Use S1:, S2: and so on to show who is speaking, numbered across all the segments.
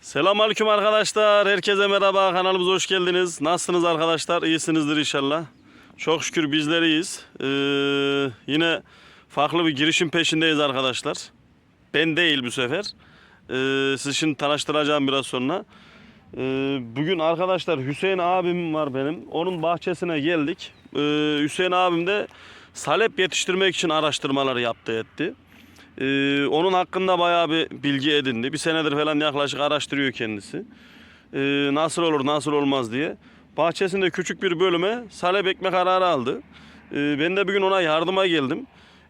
S1: Selamünaleyküm arkadaşlar. Herkese merhaba. Kanalımıza hoş geldiniz. Nasılsınız arkadaşlar? İyisinizdir inşallah. Çok şükür bizler iyiyiz. Ee, yine farklı bir girişim peşindeyiz arkadaşlar. Ben değil bu sefer. Ee, sizi şimdi tanıştıracağım biraz sonra. Ee, bugün arkadaşlar Hüseyin abim var benim. Onun bahçesine geldik. Ee, Hüseyin abim de salep yetiştirmek için araştırmaları yaptı etti. Ee, onun hakkında bayağı bir bilgi edindi. Bir senedir falan yaklaşık araştırıyor kendisi. Ee, nasıl olur nasıl olmaz diye. Bahçesinde küçük bir bölüme salep ekme kararı aldı. Ee, ben de bugün ona yardıma geldim.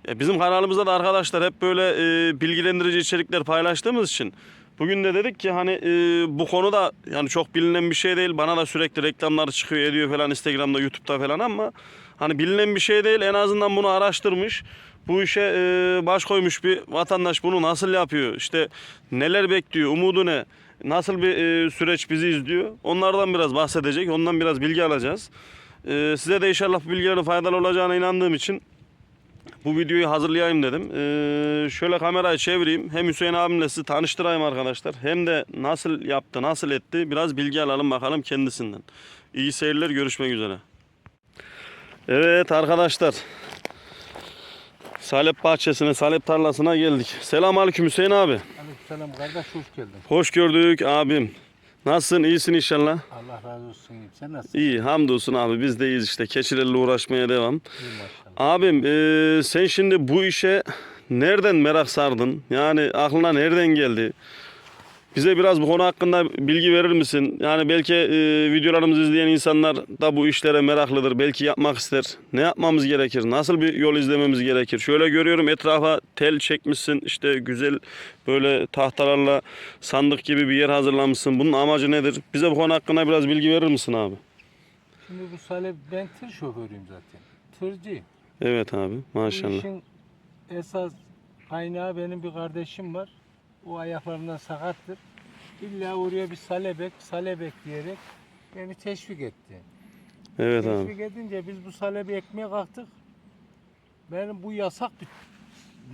S1: Ya bizim kanalımızda da arkadaşlar hep böyle e, bilgilendirici içerikler paylaştığımız için bugün de dedik ki hani e, bu konuda yani çok bilinen bir şey değil. Bana da sürekli reklamlar çıkıyor ediyor falan Instagram'da, YouTube'da falan ama hani bilinen bir şey değil. En azından bunu araştırmış. Bu işe e, baş koymuş bir vatandaş bunu nasıl yapıyor? İşte neler bekliyor? Umudu ne? Nasıl bir e, süreç bizi izliyor? Onlardan biraz bahsedecek. Ondan biraz bilgi alacağız. E, size de inşallah bu bilgilerin faydalı olacağına inandığım için bu videoyu hazırlayayım dedim. Ee, şöyle kamerayı çevireyim. Hem Hüseyin abimle sizi tanıştırayım arkadaşlar. Hem de nasıl yaptı, nasıl etti biraz bilgi alalım bakalım kendisinden. İyi seyirler, görüşmek üzere. Evet arkadaşlar. Salep bahçesine, salep tarlasına geldik. Selamünaleyküm Hüseyin abi.
S2: Aleykümselam kardeş hoş geldin.
S1: Hoş gördük abim. Nasılsın? İyisin inşallah.
S2: Allah razı olsun. Sen nasılsın?
S1: İyi, hamdolsun abi. Biz de iyiyiz işte. Keçilerle uğraşmaya devam.
S2: İyi maşallah.
S1: Abim eee, sen şimdi bu işe nereden merak sardın? Yani aklına nereden geldi? Bize biraz bu konu hakkında bilgi verir misin? Yani belki eee, videolarımızı izleyen insanlar da bu işlere meraklıdır. Belki yapmak ister. Ne yapmamız gerekir? Nasıl bir yol izlememiz gerekir? Şöyle görüyorum etrafa tel çekmişsin. İşte güzel böyle tahtalarla sandık gibi bir yer hazırlamışsın. Bunun amacı nedir? Bize bu konu hakkında biraz bilgi verir misin abi?
S2: Şimdi bu Salep ben tır şoförüyüm zaten. Tırcıyım.
S1: Evet abi
S2: Bu
S1: maşallah.
S2: işin esas kaynağı benim bir kardeşim var. O ayaklarından sakattır. İlla oraya bir salebek, salebek diyerek beni teşvik etti.
S1: Evet abi.
S2: teşvik edince biz bu salebi ekmeye kalktık. Benim bu yasak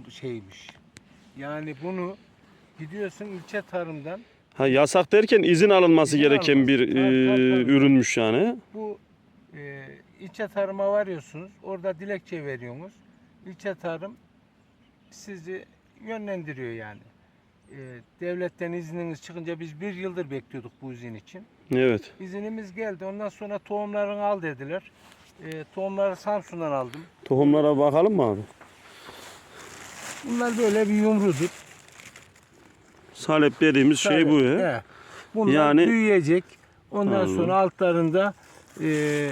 S2: bir şeymiş. Yani bunu gidiyorsun ilçe tarımdan
S1: Ha yasak derken izin alınması
S2: İzin
S1: gereken
S2: alınması.
S1: bir
S2: Tabii,
S1: e,
S2: tabii.
S1: ürünmüş yani.
S2: Bu e, ilçe tarıma varıyorsunuz. Orada dilekçe veriyorsunuz. İlçe tarım sizi yönlendiriyor yani. E, devletten izniniz çıkınca biz bir yıldır bekliyorduk bu izin için.
S1: Evet.
S2: İzinimiz geldi. Ondan sonra tohumlarını al dediler. E, tohumları Samsun'dan aldım.
S1: Tohumlara bakalım mı abi?
S2: Bunlar böyle bir yumrudur.
S1: Salep dediğimiz şey bu ya.
S2: He. Bunlar
S1: Yani-
S2: büyüyecek. Ondan
S1: Anladım.
S2: sonra altlarında e,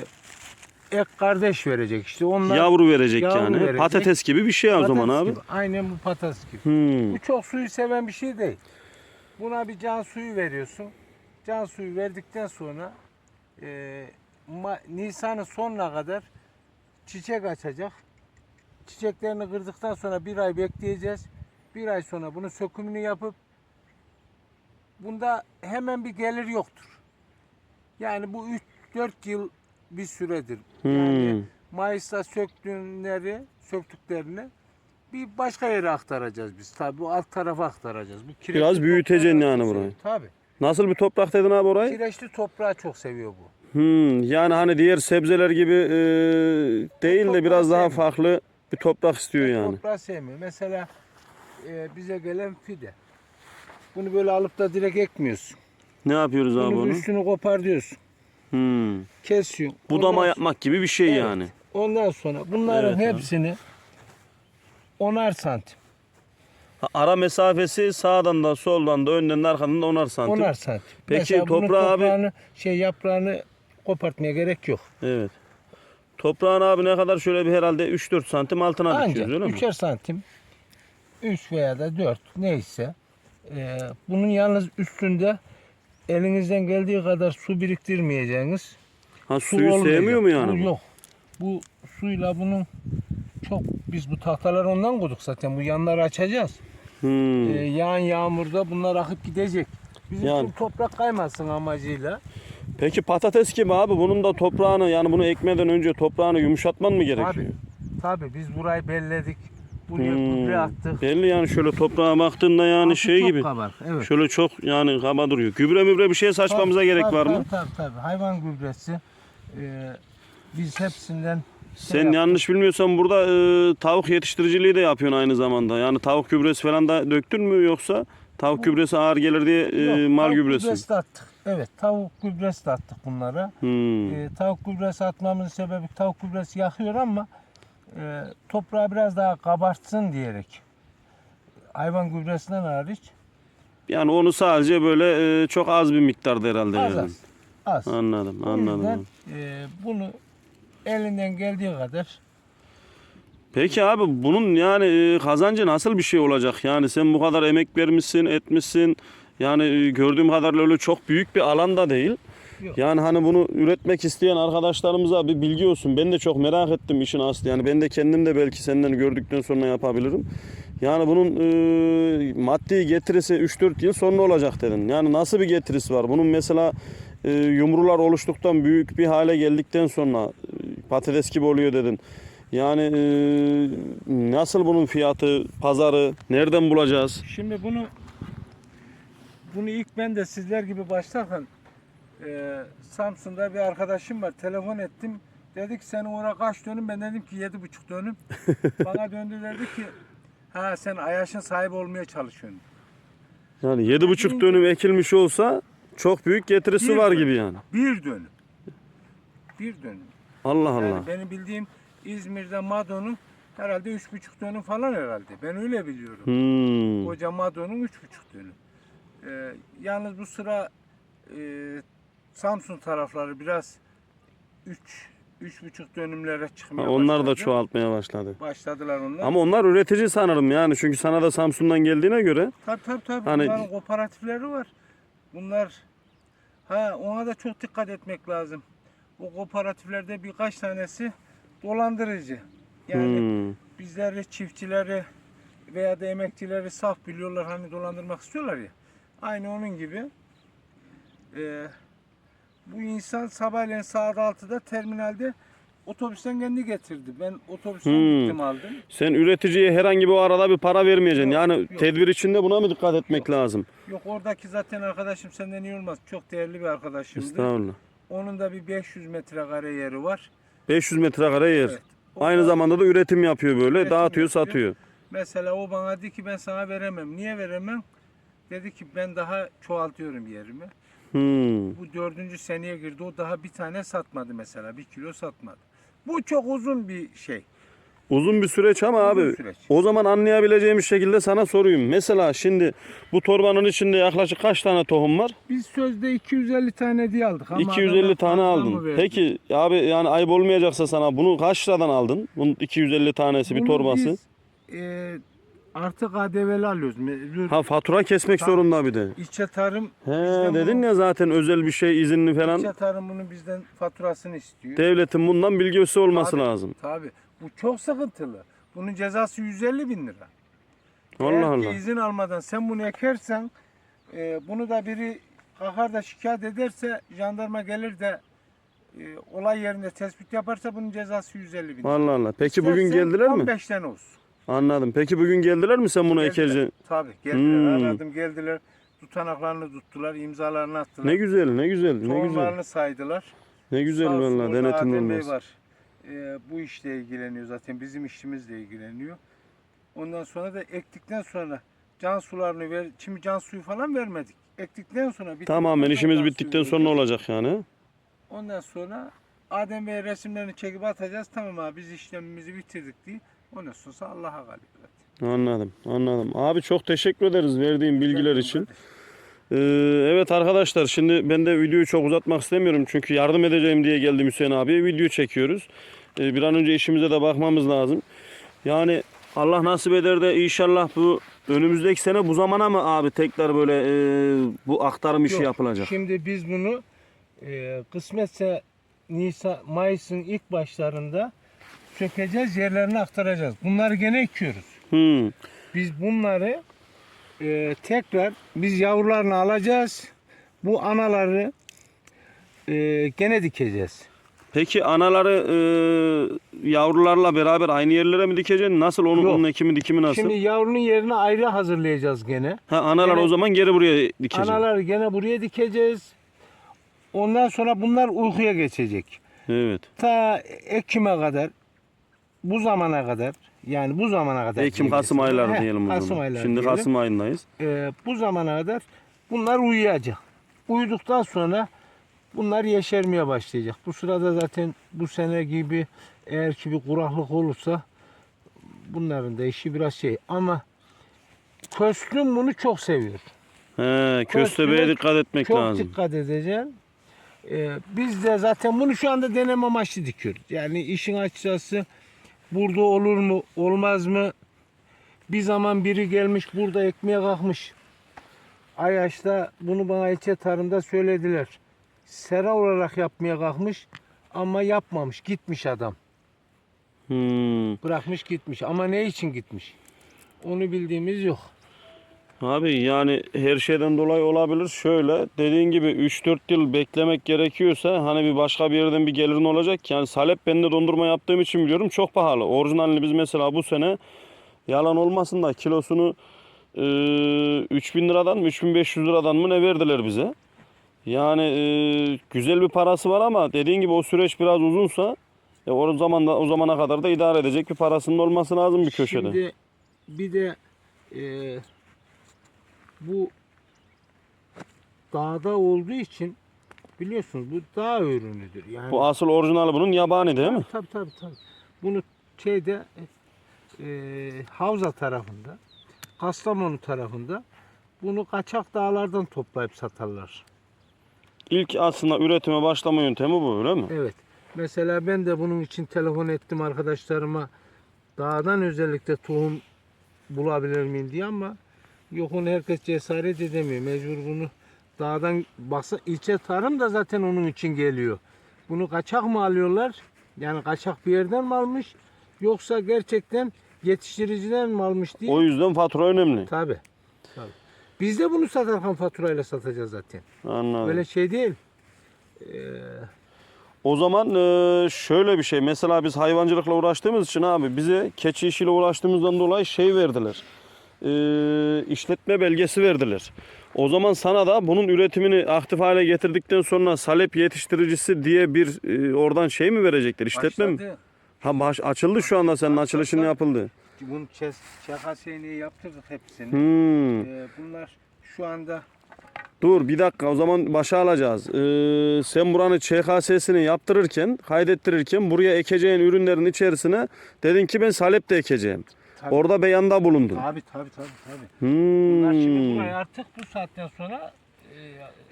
S2: ek kardeş verecek. İşte onlar
S1: Yavru verecek
S2: Yavru
S1: yani.
S2: verecek.
S1: Patates gibi bir şey o zaman
S2: Patates
S1: abi.
S2: gibi. Aynen bu patates gibi.
S1: Hmm.
S2: Bu çok suyu seven bir şey değil. Buna bir can suyu veriyorsun. Can suyu verdikten sonra e, Ma- Nisan'ın sonuna kadar çiçek açacak. Çiçeklerini kırdıktan sonra bir ay bekleyeceğiz. Bir ay sonra bunun sökümünü yapıp bunda hemen bir gelir yoktur. Yani bu 3-4 yıl bir süredir. Yani
S1: Hmm.
S2: Mayıs'ta söktüğünleri, söktüklerini bir başka yere aktaracağız biz. Tabii bu alt tarafa aktaracağız. Bu kireçli
S1: Biraz büyüteceksin yani burayı.
S2: Tabii.
S1: Nasıl bir toprak dedin abi orayı?
S2: Kireçli toprağı çok seviyor bu.
S1: Hmm. Yani hani diğer sebzeler gibi e, değil de biraz daha
S2: sevmiyor.
S1: farklı bir toprak istiyor yani.
S2: Toprağı sevmiyor. Mesela e, bize gelen fide. Bunu böyle alıp da direkt ekmiyorsun.
S1: Ne yapıyoruz abi
S2: Bunun
S1: onu?
S2: üstünü kopar diyorsun.
S1: Hmm.
S2: Kesiyorsun.
S1: Budama
S2: Ondan-
S1: yapmak gibi bir şey
S2: Evet.
S1: yani.
S2: Ondan sonra bunların
S1: Evet abi.
S2: hepsini onar santim.
S1: Ha, Ara mesafesi sağdan da soldan da önden de arkadan da 10'ar santim.
S2: Onar santim.
S1: Peki
S2: Mesela
S1: toprağı abi-
S2: şey yaprağını kopartmaya gerek yok.
S1: Evet. Toprağın abi ne kadar şöyle bir herhalde 3-4 santim altına
S2: Ancak
S1: dikiyoruz öyle mi?
S2: 3'er santim 3 veya da 4 neyse Ee, bunun yalnız üstünde elinizden geldiği kadar su biriktirmeyeceğiniz.
S1: Ha
S2: Su
S1: suyu
S2: olmayacak.
S1: sevmiyor mu yani
S2: Bu? Yok. Bu suyla bunun çok biz bu tahtaları ondan koyduk zaten. Bu yanları açacağız.
S1: Hmm.
S2: Ee, yağan yağmurda bunlar akıp gidecek. Bizim
S1: Yani.
S2: toprak kaymasın amacıyla.
S1: Peki patates gibi abi bunun da toprağını yani bunu ekmeden önce toprağını yumuşatman mı gerekiyor?
S2: Abi, tabii biz burayı belledik. Buraya
S1: Hmm.
S2: gübre attık.
S1: Belli yani şöyle toprağa baktığında yani
S2: Altı
S1: şey
S2: çok
S1: gibi.
S2: kabarık, Evet.
S1: Şöyle çok yani kaba duruyor. Gübre mübre bir şey saçmamıza
S2: Tabii,
S1: gerek
S2: tabii,
S1: var mı?
S2: Tabii tabii. tabii. Hayvan gübresi. Ee, biz hepsinden şey
S1: Sen
S2: yaptık.
S1: yanlış bilmiyorsan burada e, tavuk yetiştiriciliği de yapıyorsun aynı zamanda. Yani tavuk gübresi falan da döktün mü yoksa tavuk gübresi ağır gelir diye e,
S2: Yok,
S1: mal gübresi.
S2: gübresi de attık. Evet tavuk gübresi de attık bunlara.
S1: Hmm.
S2: Ee, tavuk gübresi atmamızın sebebi tavuk gübresi yakıyor ama e, toprağı biraz daha kabartsın diyerek. Hayvan gübresinden hariç
S1: Yani onu sadece böyle e, çok az bir miktarda herhalde.
S2: az
S1: yani.
S2: az. Az.
S1: Anladım,
S2: O
S1: anladım.
S2: yüzden e, bunu elinden geldiği kadar
S1: Peki abi bunun yani e, kazancı nasıl bir şey olacak? Yani sen bu kadar emek vermişsin, etmişsin. Yani e, gördüğüm kadarıyla öyle çok büyük bir alanda değil.
S2: Yok.
S1: Yani hani bunu üretmek isteyen arkadaşlarımıza bir bilgi olsun. Ben de çok merak ettim işin aslı. Yani ben de kendim de belki senden gördükten sonra yapabilirim. Yani bunun e, maddi getirisi 3-4 yıl sonra olacak dedin. Yani nasıl bir getirisi var? Bunun mesela e, yumrular oluştuktan büyük bir hale geldikten sonra e, patates gibi oluyor dedin. Yani e, nasıl bunun fiyatı, pazarı, nereden bulacağız?
S2: Şimdi bunu bunu ilk ben de sizler gibi başlarken e, Samsun'da bir arkadaşım var. Telefon ettim. Dedik senin oraya kaç dönüm? Ben dedim ki yedi buçuk dönüm. Bana döndü dedi ki ha sen Ayaş'ın sahibi olmaya çalışıyorsun.
S1: Yani 7,5 dönüm ekilmiş olsa çok büyük getirisi
S2: Bir
S1: var
S2: dönüm.
S1: gibi yani.
S2: Bir dönüm. Bir dönüm.
S1: Allah Allah.
S2: Yani benim bildiğim İzmir'de Mado'nun herhalde üç buçuk dönüm falan herhalde. Ben öyle biliyorum.
S1: Hmm.
S2: Koca Mado'nun üç buçuk dönüm. Ee, yalnız bu sıra e, Samsun tarafları biraz üç, üç buçuk dönümlere
S1: Ha,
S2: çıkmaya
S1: onlar da
S2: başladı.
S1: çoğaltmaya başladı.
S2: Başladılar onlar.
S1: Ama onlar üretici sanırım yani çünkü sana da Samsun'dan geldiğine göre.
S2: Tabii tabii tabii.
S1: Hani-
S2: Bunların kooperatifleri var. Bunlar ha ona da çok dikkat etmek lazım. O kooperatiflerde birkaç tanesi dolandırıcı. Yani
S1: Hmm.
S2: bizleri çiftçileri veya da emekçileri saf biliyorlar hani dolandırmak istiyorlar ya. Aynı onun gibi. Ee, bu insan sabahleyin saat 6'da terminalde otobüsten kendi getirdi. Ben otobüsten
S1: Hmm.
S2: gittim aldım.
S1: Sen üreticiye herhangi bir o arada bir para vermeyeceksin.
S2: Yok,
S1: yani
S2: yok.
S1: tedbir içinde buna mı dikkat etmek lazım?
S2: Yok oradaki zaten arkadaşım senden iyi olmaz. Çok değerli bir arkadaşımdı.
S1: Estağfurullah.
S2: Onun da bir 500 metrekare yeri var.
S1: 500 metrekare yer.
S2: Evet. O
S1: Aynı
S2: da-
S1: zamanda da üretim yapıyor böyle.
S2: Üretim
S1: dağıtıyor,
S2: yapıyor.
S1: satıyor.
S2: Mesela o bana dedi ki ben sana veremem. Niye veremem? Dedi ki ben daha çoğaltıyorum yerimi.
S1: Hmm.
S2: Bu dördüncü seneye girdi. O daha bir tane satmadı mesela. Bir kilo satmadı. Bu çok uzun bir şey.
S1: Uzun bir süreç ama
S2: Uzun
S1: abi
S2: süreç.
S1: o zaman anlayabileceğim şekilde sana sorayım. Mesela şimdi bu torbanın içinde yaklaşık kaç tane tohum var?
S2: Biz sözde 250 tane diye aldık. Ama
S1: 250
S2: adamlar
S1: tane aldın. Peki abi yani ayıp olmayacaksa sana bunu kaç liradan aldın? Bunun 250 tanesi bir
S2: Bunu
S1: torbası.
S2: Biz, e, artı KDV'li alıyoruz. Mecbur.
S1: Ha fatura kesmek
S2: Tabii.
S1: zorunda bir de.
S2: İlçe tarım
S1: He
S2: bizden
S1: dedin
S2: bunu-
S1: ya zaten özel bir şey izinli falan.
S2: İlçe tarım bunun bizden faturasını istiyor.
S1: Devletin bundan bilgisi olması
S2: Tabii,
S1: lazım.
S2: Tabii. Bu çok sıkıntılı. Bunun cezası 150 bin lira.
S1: Allah
S2: Eğer ki
S1: Allah.
S2: izin almadan sen bunu ekersen e, bunu da biri kalkar da şikayet ederse jandarma gelir de e, olay yerinde tespit yaparsa bunun cezası 150 bin lira.
S1: Allah Allah. Peki bugün
S2: İstersen
S1: geldiler mi?
S2: 15 tane olsun.
S1: Anladım. Peki bugün geldiler mi sen bunu
S2: Geldiler.
S1: ekeceksin?
S2: Tabii geldiler.
S1: Hmm.
S2: Aradım geldiler. Tutanaklarını tuttular, imzalarını attılar.
S1: Ne güzel, ne güzel, ne güzel.
S2: Tohumlarını saydılar.
S1: Ne güzel
S2: Sağ olsun
S1: valla
S2: orada
S1: denetim
S2: Adem Bey
S1: olmaz.
S2: var. Ee, bu işle ilgileniyor zaten. Bizim işimizle ilgileniyor. Ondan sonra da ektikten sonra can sularını ver. Şimdi can suyu falan vermedik. Ektikten sonra bittikten
S1: Tamamen
S2: sonra
S1: işimiz
S2: can
S1: bittikten
S2: suyu
S1: sonra
S2: vereceğiz.
S1: olacak yani.
S2: Ondan sonra Adem Bey resimlerini çekip atacağız. Tamam abi biz işlemimizi bitirdik diye. Ondan sonra Allah'a kalıyor zaten.
S1: Anladım, anladım. Abi çok teşekkür ederiz verdiğin bilgiler için. Ee, evet arkadaşlar şimdi ben de videoyu çok uzatmak istemiyorum. Çünkü yardım edeceğim diye geldim Hüseyin abiye. Video çekiyoruz. Ee, bir an önce işimize de bakmamız lazım. Yani Allah nasip eder de inşallah bu önümüzdeki sene bu zamana mı abi tekrar böyle e, bu aktarım işi
S2: Yok,
S1: yapılacak?
S2: Şimdi biz bunu e, kısmetse Nisan, Mayıs'ın ilk başlarında sökeceğiz, yerlerine aktaracağız. Bunları gene ekiyoruz.
S1: Hmm.
S2: Biz bunları e, tekrar biz yavrularını alacağız. Bu anaları e, gene dikeceğiz.
S1: Peki anaları e, yavrularla beraber aynı yerlere mi dikeceksin? Nasıl onun,
S2: Yok.
S1: onun ekimi dikimi nasıl?
S2: Şimdi yavrunun yerini ayrı hazırlayacağız gene.
S1: ha, analar
S2: gene-
S1: o zaman geri buraya dikeceksin.
S2: Analar gene buraya dikeceğiz. Ondan sonra bunlar uykuya geçecek.
S1: Evet.
S2: Ta Ekim'e kadar bu zamana kadar yani bu zamana kadar
S1: Ekim Kasım ayları
S2: Heh,
S1: diyelim o
S2: Kasım
S1: zaman.
S2: ayları
S1: Şimdi
S2: diyelim.
S1: Kasım ayındayız.
S2: Ee, bu zamana kadar bunlar uyuyacak. Uyuduktan sonra bunlar yeşermeye başlayacak. Bu sırada zaten bu sene gibi eğer ki bir kuraklık olursa bunların da işi biraz şey ama köslüm bunu çok seviyor.
S1: He, köstebeğe dikkat etmek
S2: çok
S1: lazım.
S2: dikkat edeceğim. Ee, biz de zaten bunu şu anda deneme amaçlı dikiyoruz. Yani işin açıkçası burada olur mu olmaz mı? Bir zaman biri gelmiş burada ekmeğe kalkmış. Ayaş'ta bunu bana ilçe tarımda söylediler. Sera olarak yapmaya kalkmış ama yapmamış. Gitmiş adam.
S1: Hmm.
S2: Bırakmış gitmiş. Ama ne için gitmiş? Onu bildiğimiz yok.
S1: Abi yani her şeyden dolayı olabilir. Şöyle dediğin gibi 3-4 yıl beklemek gerekiyorsa hani bir başka bir yerden bir gelirin olacak. Yani salep ben de dondurma yaptığım için biliyorum çok pahalı. Orijinalini biz mesela bu sene yalan olmasın da kilosunu e, 3000 liradan mı 3500 liradan mı ne verdiler bize. Yani e, güzel bir parası var ama dediğin gibi o süreç biraz uzunsa e, o zaman da o zamana kadar da idare edecek bir parasının olması lazım bir köşede.
S2: Şimdi bir de e, bu dağda olduğu için biliyorsunuz bu dağ ürünüdür. Yani
S1: Bu asıl orijinali bunun yabani değil mi?
S2: Tabii tabii tabii. Bunu şeyde e, Havza tarafında, Kastamonu tarafında bunu kaçak dağlardan toplayıp satarlar.
S1: İlk aslında üretime başlama yöntemi bu öyle mi?
S2: Evet. Mesela ben de bunun için telefon ettim arkadaşlarıma. Dağdan özellikle tohum bulabilir miyim diye ama yok onu herkes cesaret edemiyor. Mecbur bunu dağdan baksa ilçe tarım da zaten onun için geliyor. Bunu kaçak mı alıyorlar? Yani kaçak bir yerden mi almış? Yoksa gerçekten yetiştiriciden mi almış diye.
S1: O yüzden fatura önemli.
S2: Tabii. Tabii. Biz de bunu satarken faturayla satacağız zaten.
S1: Anladım.
S2: Böyle şey değil. Ee,
S1: O zaman e, şöyle bir şey. Mesela biz hayvancılıkla uğraştığımız için abi bize keçi işiyle uğraştığımızdan dolayı şey verdiler. E, işletme belgesi verdiler. O zaman sana da bunun üretimini aktif hale getirdikten sonra salep yetiştiricisi diye bir e, oradan şey mi verecekler? İşletme mi?
S2: başladı.
S1: Ha baş, açıldı şu anda senin açılışın yapıldı.
S2: Bunun ÇKS'ni yaptırdık hepsini.
S1: Hmm.
S2: Ee, bunlar şu anda
S1: Dur bir dakika o zaman başa alacağız. Ee, sen buranın ÇKS'sini yaptırırken, kaydettirirken buraya ekeceğin ürünlerin içerisine dedin ki ben salep de ekeceğim.
S2: Tabii.
S1: Orada beyanda bulundun.
S2: tabi tabi tabi tabi.
S1: Hmm.
S2: Bunlar şimdi burayı artık bu saatten sonra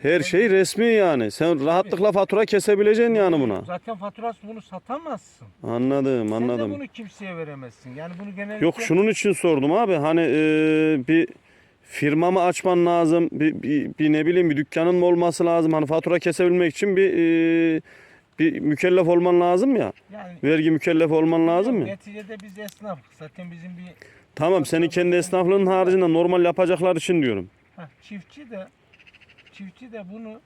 S2: e,
S1: Her şey resmi yani. Sen rahatlıkla fatura kesebileceksin yani buna.
S2: Zaten faturası bunu satamazsın.
S1: Anladım,
S2: Sen de
S1: anladım.
S2: bunu kimseye veremezsin. Yani bunu genellikle
S1: Yok şunun için sordum abi. Hani e, bir firma mı açman lazım? Bir, bir, bir ne bileyim bir dükkanın mı olması lazım? Hani fatura kesebilmek için bir e, bir mükellef olman lazım ya.
S2: yani
S1: Vergi mükellefi olman lazım ya.
S2: Neticede biz esnaf. Zaten bizim bir
S1: Tamam senin kendi esnaflığın haricinde normal yapacaklar için diyorum.
S2: Heh, çiftçi de çiftçi de bunu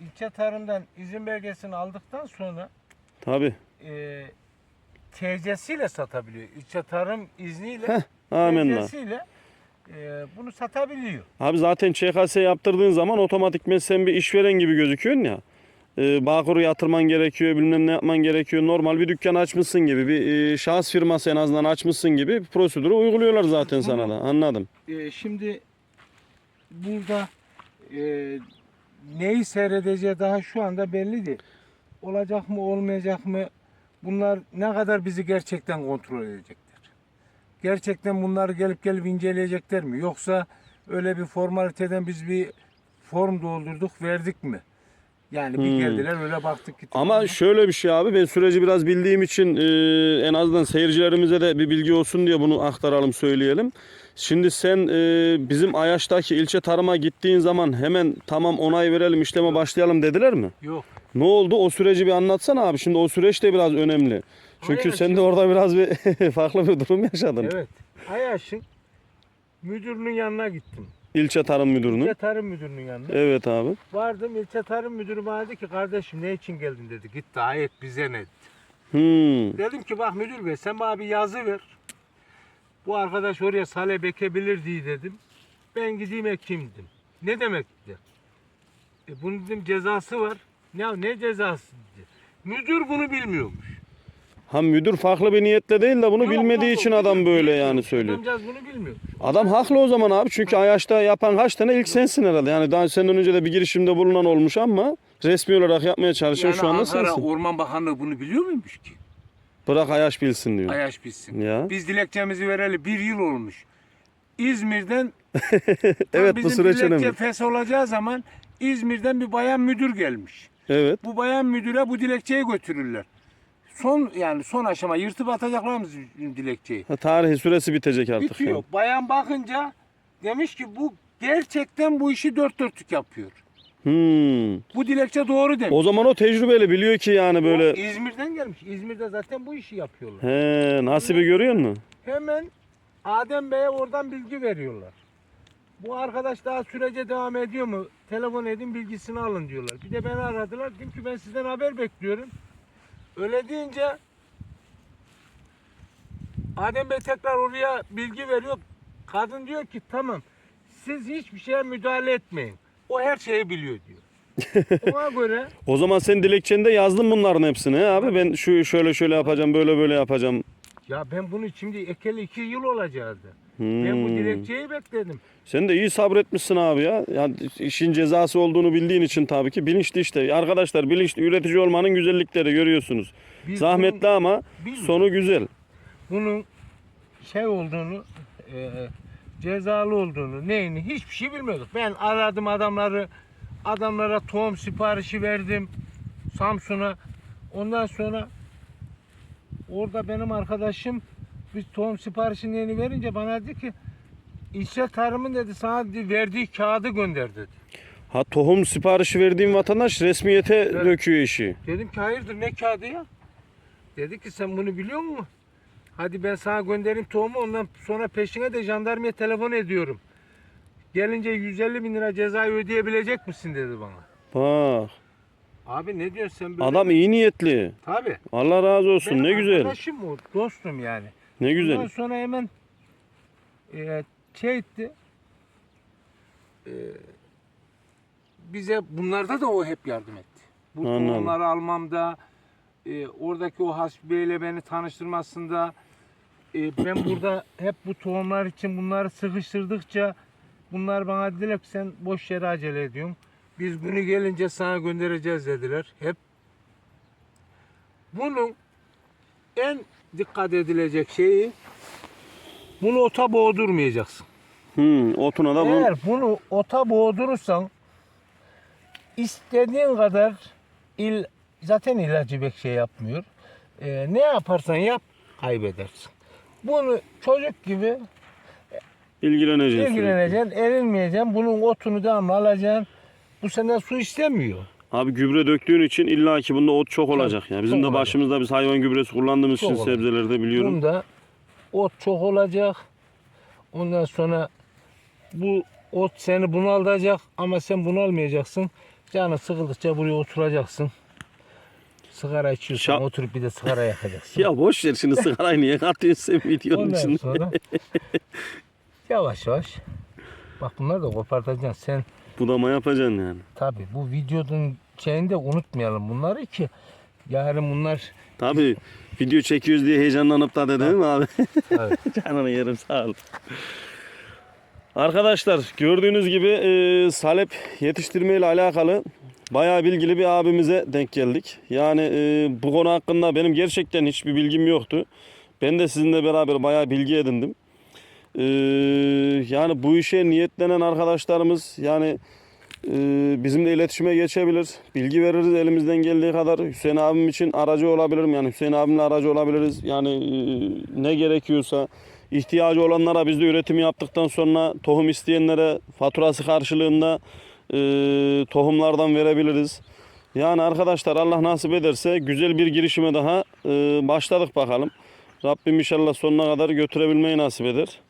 S2: ilçe tarımdan izin belgesini aldıktan sonra
S1: Tabi.
S2: e, TC'siyle satabiliyor. İlçe tarım izniyle
S1: Heh.
S2: TC'siyle e, bunu satabiliyor.
S1: Abi zaten ÇKS yaptırdığın zaman otomatikmen sen bir işveren gibi gözüküyorsun ya. Ee, Bağkur'u yatırman gerekiyor, bilmem ne yapman gerekiyor. Normal bir dükkan açmışsın gibi, bir e, şahıs firması en azından açmışsın gibi prosedürü uyguluyorlar zaten sana da. Anladım.
S2: E, şimdi burada e, neyi seyredeceği daha şu anda belli değil. Olacak mı olmayacak mı? Bunlar ne kadar bizi gerçekten kontrol edecekler? Gerçekten bunlar gelip gelip inceleyecekler mi? Yoksa öyle bir formaliteden biz bir form doldurduk verdik mi? Yani bir
S1: Hmm.
S2: geldiler öyle baktık gittik.
S1: Ama şöyle bir şey abi ben süreci biraz bildiğim için e, en azından seyircilerimize de bir bilgi olsun diye bunu aktaralım söyleyelim. Şimdi sen e, bizim Ayaş'taki ilçe tarıma gittiğin zaman hemen tamam onay verelim işleme başlayalım dediler mi?
S2: Yok.
S1: Ne oldu? O süreci bir anlatsana abi. Şimdi o süreç de biraz önemli. Çünkü
S2: Aynen,
S1: sen de orada biraz bir farklı bir durum yaşadın.
S2: Evet. Ayaş'ın müdürünün yanına gittim.
S1: İlçe Tarım Müdürü'nün.
S2: İlçe Tarım Müdürü'nün yanına.
S1: Evet abi.
S2: Vardım ilçe tarım müdürü bana dedi ki kardeşim ne için geldin dedi. Git daha et bize ne dedi.
S1: Hmm.
S2: Dedim ki bak müdür bey sen bana bir yazı ver. Bu arkadaş oraya salep ekebilir diye dedim. Ben gideyim ekeyim dedim. Ne demek dedi. E bunun dedim cezası var. Ya ne cezası dedi. Müdür bunu bilmiyormuş.
S1: Ha müdür farklı bir niyetle değil de bunu
S2: Yok,
S1: bilmediği
S2: yok,
S1: için
S2: müdür
S1: adam böyle
S2: bilmiyor.
S1: yani söylüyor.
S2: Adamcağız bunu bilmiyormuş.
S1: Adam haklı o zaman abi çünkü Ayaş'ta yapan kaç tane ilk sensin herhalde. Yani daha senden önce de bir girişimde bulunan olmuş ama resmi olarak yapmaya çalışan şu anda
S3: Ankara
S1: sensin.
S3: Orman Bakanlığı bunu biliyor muymuş ki?
S1: Bırak Ayaş bilsin diyor.
S3: Ayaş bilsin.
S1: Ya.
S3: Biz dilekçemizi vereli bir yıl olmuş. İzmir'den
S1: Evet, bu
S3: bizim
S1: süreç
S3: dilekçe
S1: önemli.
S3: fes olacağı zaman İzmir'den bir bayan müdür gelmiş.
S1: Evet.
S3: Bu bayan müdüre bu dilekçeyi götürürler. Son yani son aşama yırtıp atacaklar mı dilekçeyi?
S1: Ha, tarihi süresi bitecek artık.
S3: Bitiyor.
S1: yani.
S3: Bayan bakınca demiş ki bu gerçekten bu işi dört dörtlük yapıyor.
S1: Hmm.
S3: Bu dilekçe doğru demiş.
S1: O zaman o tecrübeli biliyor ki yani böyle
S2: O İzmir'den gelmiş. İzmir'de zaten bu işi yapıyorlar.
S1: he nasibi görüyor musun?
S2: Hemen Adem Bey'e oradan bilgi veriyorlar. Bu arkadaş daha sürece devam ediyor mu? Telefon edin bilgisini alın diyorlar. Bir de beni aradılar. Dedim ki ben sizden haber bekliyorum. Öyle deyince Adem Bey tekrar oraya bilgi veriyor. Kadın diyor ki tamam siz hiçbir şeye müdahale etmeyin. O her şeyi biliyor diyor. Ona göre
S1: O zaman sen dilekçende yazdın bunların hepsini he abi. Ben şu şöyle şöyle yapacağım, böyle böyle yapacağım.
S2: ya ben bunu şimdi ekeli iki yıl olacaktı. Ben bu
S1: Hmm.
S2: dilekçeyi bekledim.
S1: Sen de iyi sabretmişsin abi ya. ya. işin cezası olduğunu bildiğin için tabii ki bilinçli işte. Arkadaşlar bilinçli üretici olmanın güzellikleri görüyorsunuz.
S2: Biz
S1: Zahmetli ama
S2: Biz-
S1: sonu güzel.
S2: bunun şey olduğunu, e, cezalı olduğunu, neyini hiçbir şey bilmiyorduk. Ben aradım adamları, adamlara tohum siparişi verdim Samsun'a. Ondan sonra orada benim arkadaşım biz tohum siparişini yeni verince bana dedi ki İlçe tarımın dedi sana dedi, verdiği kağıdı gönder dedi.
S1: Ha tohum siparişi verdiğim vatandaş resmiyete döküyor işi.
S2: Dedim ki hayırdır ne kağıdı ya? Dedi ki sen bunu biliyor musun? Hadi ben sana göndereyim tohumu ondan sonra peşine de jandarmaya telefon ediyorum. Gelince 150 bin lira cezayı ödeyebilecek misin dedi bana.
S1: Bak
S2: Abi ne diyorsun sen böyle?
S1: adam iyi niyetli.
S2: Tabi.
S1: Allah razı olsun ne güzel.
S2: Arkadaşım o dostum yani.
S1: Ne
S2: Ondan
S1: güzel.
S2: sonra hemen e, şey etti. E, bize bunlarda da o hep yardım etti. Bu tohumları almamda, e, oradaki o Hasbi Bey'le beni tanıştırmasında, e, ben burada hep bu tohumlar için bunları sıkıştırdıkça bunlar bana dediler ki sen boş yere acele ediyorsun. Biz günü gelince sana göndereceğiz dediler hep. Bunun en dikkat edilecek şeyi bunu ota boğdurmayacaksın.
S1: Hmm, otuna da bu.
S2: Eğer bunu ota boğdurursan istediğin kadar il zaten ilacı pek şey yapmıyor. Ee, ne yaparsan yap kaybedersin. Bunu çocuk gibi
S1: ilgileneceksin.
S2: ilgileneceksin, erinmeyeceksin. Bunun otunu devamlı alacaksın. Bu senden su istemiyor.
S1: Abi gübre döktüğün için illaki bunda ot çok olacak ya. Bizim de
S2: olacak.
S1: başımızda biz hayvan gübresi kullandığımız
S2: Çok
S1: için
S2: olacak.
S1: sebzelerde biliyorum.
S2: Bunda ot çok olacak. Ondan sonra bu ot seni bunaltacak ama sen bunalmayacaksın. Canı sıkıldıkça buraya oturacaksın. Sigara içiyorsan
S1: Şa-
S2: oturup bir de sigara yakacaksın.
S1: Ya boş ver şimdi sigarayı niye katıyorsun sen videonun
S2: Ondan
S1: içine?
S2: sonra yavaş yavaş bak bunları da kopartacaksın. Sen
S1: Budama yapacaksın yani.
S2: tabi bu videonun şeyini de unutmayalım bunları ki yarın bunlar
S1: Tabii video çekiyoruz diye heyecanlanıp da değil mi abi?
S2: Evet.
S1: Canını yerim sağ ol. Arkadaşlar gördüğünüz gibi e, salep yetiştirme ile alakalı bayağı bilgili bir abimize denk geldik. Yani e, bu konu hakkında benim gerçekten hiçbir bilgim yoktu. Ben de sizinle beraber bayağı bilgi edindim. E, yani bu işe niyetlenen arkadaşlarımız yani e, bizimle iletişime geçebilir. Bilgi veririz elimizden geldiği kadar. Hüseyin abim için aracı olabilirim. Yani Hüseyin abimle aracı olabiliriz. Yani e, ne gerekiyorsa ihtiyacı olanlara biz de üretim yaptıktan sonra tohum isteyenlere faturası karşılığında e, tohumlardan verebiliriz. Yani arkadaşlar Allah nasip ederse güzel bir girişime daha e, başladık bakalım. Rabbim inşallah sonuna kadar götürebilmeyi nasip eder.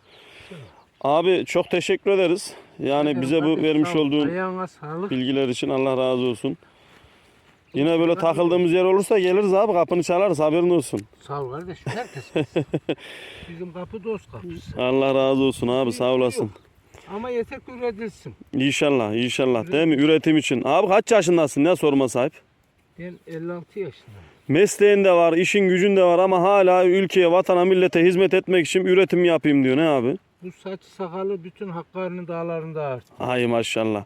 S1: Abi çok teşekkür ederiz. Yani bize bu vermiş olduğun bilgiler için Allah razı olsun. Yine böyle takıldığımız yer olursa geliriz abi kapını çalarız haberin olsun.
S2: Sağ ol kardeşim. Herkes. Bizim kapı dost kapısı.
S1: Allah razı olsun abi sağ olasın.
S2: Ama yeter ki üretilsin.
S1: İnşallah inşallah değil mi üretim için. Abi kaç yaşındasın ne sorma sahip?
S2: Ben 56 yaşındayım.
S1: Mesleğin de var, işin gücün de var ama hala ülkeye, vatana, millete hizmet etmek için üretim yapayım diyor ne abi?
S2: Bu saç sakalı bütün Hakkari'nin dağlarında arttı.
S1: Ay maşallah.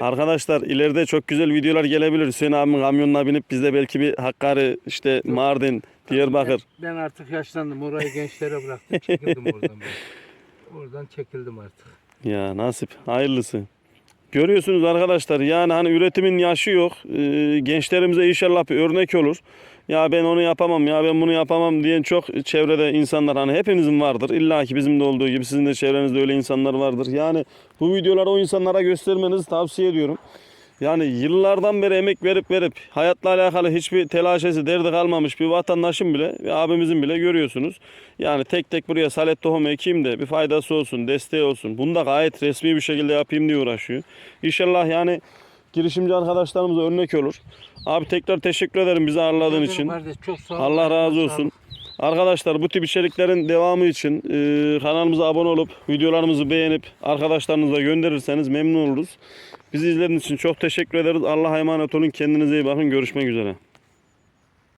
S1: Arkadaşlar ileride çok güzel videolar gelebilir. Hüseyin abimin kamyonuna binip biz de belki bir Hakkari, işte Mardin, Diyarbakır.
S2: Ben, ben artık yaşlandım. Orayı gençlere bıraktım. Çekildim oradan ben. Oradan çekildim artık.
S1: Ya nasip hayırlısı. Görüyorsunuz arkadaşlar yani hani üretimin yaşı yok. Ee, gençlerimize inşallah bir örnek olur. Ya ben onu yapamam ya ben bunu yapamam diyen çok çevrede insanlar hani hepimizin vardır. İlla ki bizim de olduğu gibi sizin de çevrenizde öyle insanlar vardır. Yani bu videoları o insanlara göstermenizi tavsiye ediyorum. Yani yıllardan beri emek verip verip hayatla alakalı hiçbir telaşesi, derdi kalmamış bir vatandaşın bile, bir abimizin bile görüyorsunuz. Yani tek tek buraya salet tohumu ekeyim de bir faydası olsun, desteği olsun. Bunu da gayet resmi bir şekilde yapayım diye uğraşıyor. İnşallah yani girişimci arkadaşlarımıza örnek olur. Abi tekrar teşekkür ederim bizi ağırladığın
S2: Benim
S1: için.
S2: Kardeş, çok sağ ol.
S1: Allah razı olsun. Arkadaşlar bu tip içeriklerin devamı için e, kanalımıza abone olup videolarımızı beğenip arkadaşlarınıza gönderirseniz memnun oluruz. Bizi izlediğiniz için çok teşekkür ederiz. Allah'a emanet olun. Kendinize iyi bakın. Görüşmek üzere.